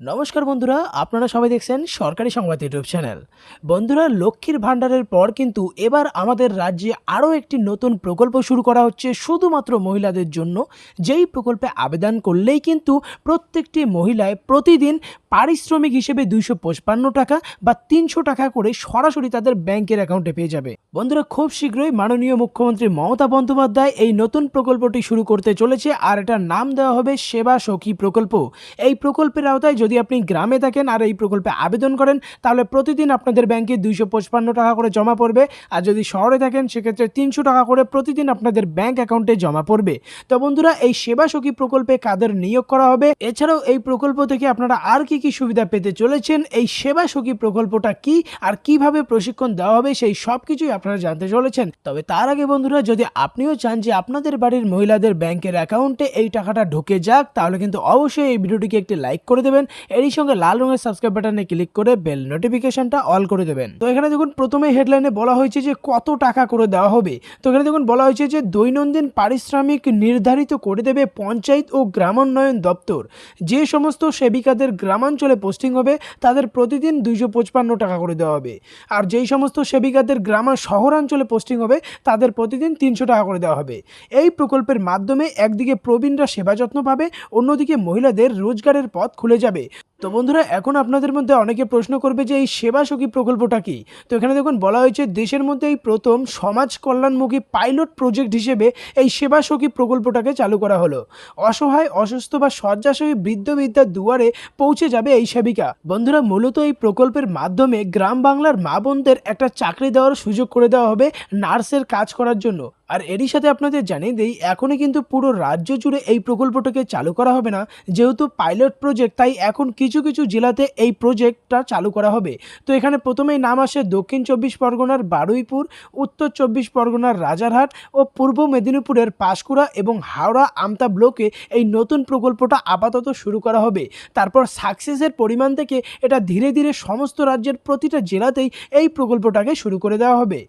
নমস্কার বন্ধুরা, আপনারা সবাই দেখছেন সরকারি সংবাদ ইউটিউব চ্যানেল। বন্ধুরা, লক্ষ্মীর ভাণ্ডারের পর কিন্তু এবার আমাদের রাজ্যে আরও একটি নতুন প্রকল্প শুরু করা হচ্ছে শুধুমাত্র মহিলাদের জন্য। যেই প্রকল্পে আবেদন করলেই কিন্তু প্রত্যেকটি মহিলায় প্রতিদিন পারিশ্রমিক হিসেবে দুইশো টাকা বা তিনশো টাকা করে সরাসরি তাদের ব্যাংকের অ্যাকাউন্টে পেয়ে যাবে। বন্ধুরা, খুব শীঘ্রই মাননীয় মুখ্যমন্ত্রী মমতা বন্দ্যোপাধ্যায় এই নতুন প্রকল্পটি শুরু করতে চলেছে আর এটার নাম দেওয়া হবে সেবা সখী প্রকল্প। এই প্রকল্পের আওতায় যদি আপনি গ্রামে থাকেন আর এই প্রকল্পে আবেদন করেন, তাহলে প্রতিদিন আপনাদের ব্যাংকে দুইশো টাকা করে জমা পড়বে। আর যদি শহরে থাকেন, সেক্ষেত্রে তিনশো টাকা করে প্রতিদিন আপনাদের ব্যাংক অ্যাকাউন্টে জমা পড়বে। তো বন্ধুরা, এই সেবা সখী প্রকল্পে কাদের নিয়োগ করা হবে? এছাড়াও এই প্রকল্প থেকে আপনারা আর কি কি সুবিধা পেতে চলেছেন? এই সেবা সখী প্রকল্পটা কি? আর কীভাবে প্রশিক্ষণ দেওয়া হবে? সেই সব কিছুই আপনারা জানতে চলেছেন। তবে তার আগে বন্ধুরা, যদি আপনিও চান যে আপনাদের বাড়ির মহিলাদের ব্যাংকের অ্যাকাউন্টে এই টাকাটা ঢুকে যাক, তাহলে কিন্তু অবশ্যই এই ভিডিওটিকে একটি লাইক করে দেবেন। এরই সঙ্গে লাল রঙের সাবস্ক্রাইব বাটনে ক্লিক করে বেল নোটিফিকেশনটা অল করে দেবেন। তো এখানে দেখুন, প্রথমে হেডলাইনে বলা হয়েছে যে কত টাকা করে দেওয়া হবে। তো এখানে দেখুন, বলা হয়েছে যে দৈনন্দিন পারিশ্রমিক নির্ধারিত করে দেবে পঞ্চায়েত ও গ্রামোন্নয়ন দপ্তর। যে সমস্ত সেবিকাদের গ্রামাঞ্চলে পোস্টিং হবে, তাদের প্রতিদিন দুইশো পঁচপান্ন টাকা করে দেওয়া হবে। আর যেই সমস্ত সেবিকাদের গ্রামা শহরাঞ্চলে পোস্টিং হবে, তাদের প্রতিদিন তিনশো টাকা করে দেওয়া হবে। এই প্রকল্পের মাধ্যমে একদিকে প্রবীণরা সেবা যত্ন পাবে, অন্যদিকে মহিলাদের রোজগারের পথ খুলে যাবে। তো বন্ধুরা, এখন আপনাদের মধ্যে অনেকে প্রশ্ন করবে যে এই সেবা সখী প্রকল্পটা কি? তো এখানে দেখুন, বলা হয়েছে দেশের মধ্যে এই প্রথম সমাজ কল্যাণমুখী পাইলট প্রজেক্ট হিসেবে এই সেবা সখী প্রকল্পটাকে চালু করা হলো। অসহায়, অসুস্থ বা শয্যাশয়ী বৃদ্ধ বিদ্যার দুয়ারে পৌঁছে যাবে এই সেবিকা। বন্ধুরা, মূলত এই প্রকল্পের মাধ্যমে গ্রাম বাংলার মা বোনদের একটা চাকরি দেওয়ার সুযোগ করে দেওয়া হবে নার্সের কাজ করার জন্য। আর এরই সাথে আপনাদের জানিয়ে দিই, এখনই কিন্তু পুরো রাজ্য জুড়ে এই প্রকল্পটাকে চালু করা হবে না। যেহেতু পাইলট প্রজেক্ট তাই এখন কিছু কিছু জেলাতে এই প্রজেক্টটা চালু করা হবে। তো এখানে প্রথমেই নাম আসে দক্ষিণ চব্বিশ পরগনার বারুইপুর, উত্তর চব্বিশ পরগনার রাজারহাট ও পূর্ব মেদিনীপুরের পাঁশকুড়া এবং হাওড়া আমতা ব্লকে এই নতুন প্রকল্পটা আপাতত শুরু করা হবে। তারপর সাকসেসের পরিমাণ থেকে এটা ধীরে ধীরে সমস্ত রাজ্যের প্রতিটা জেলাতেই এই প্রকল্পটাকে শুরু করে দেওয়া হবে।